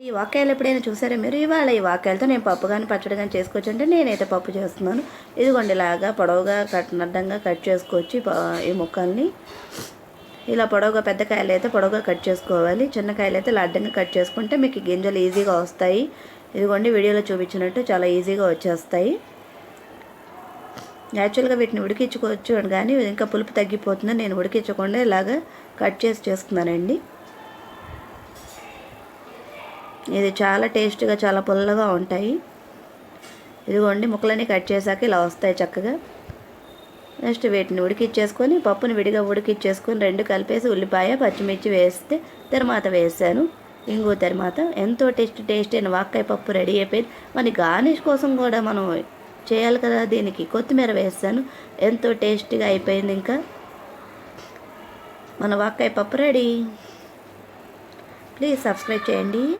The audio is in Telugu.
ఈ వాక్యాలు ఎప్పుడైనా చూసారా మీరు? ఇవాళ ఈ వాక్యాలతో నేను పప్పు కానీ పచ్చడి కానీ చేసుకోవచ్చు అంటే నేనైతే పప్పు చేస్తున్నాను. ఇదిగోండి ఇలాగా పొడవుగా కట్ అడ్డంగా కట్ చేసుకోవచ్చు ఈ ముక్కల్ని ఇలా పొడవుగా పెద్ద కాయలు అయితే పొడవుగా కట్ చేసుకోవాలి. చిన్న కాయలు అయితే ఇలా అడ్డంగా కట్ చేసుకుంటే మీకు గింజలు ఈజీగా వస్తాయి. ఇదిగోండి వీడియోలో చూపించినట్టు చాలా ఈజీగా వచ్చేస్తాయి. యాక్చువల్గా వీటిని ఉడికించుకోవచ్చు కానీ ఇంకా పులుపు తగ్గిపోతుందని నేను ఉడికించకుండా ఇలాగా కట్ చేసి చేసుకున్నానండి ఇది చాలా టేస్ట్గా చాలా పుల్లగా ఉంటాయి. ఇదిగోండి ముక్కలన్నీ కట్ చేశాక ఇలా వస్తాయి చక్కగా. నెక్స్ట్ వీటిని ఉడికిచ్చేసుకొని పప్పుని విడిగా ఉడికిచ్చేసుకొని రెండు కలిపేసి ఉల్లిపాయ పచ్చిమిర్చి వేస్తే తర్వాత వేసాను. ఇంగు తర్వాత ఎంతో టేస్ట్ టేస్ట్ అయిన వాక్కాయ పప్పు రెడీ అయిపోయింది. మరి గార్నిష్ కోసం కూడా మనం చేయాలి కదా దీనికి కొత్తిమీర వేస్తాను ఎంతో టేస్టీగా అయిపోయింది ఇంకా. మన వాక్కాయ పప్పు రెడీ. ప్లీజ్ సబ్స్క్రైబ్ చేయండి.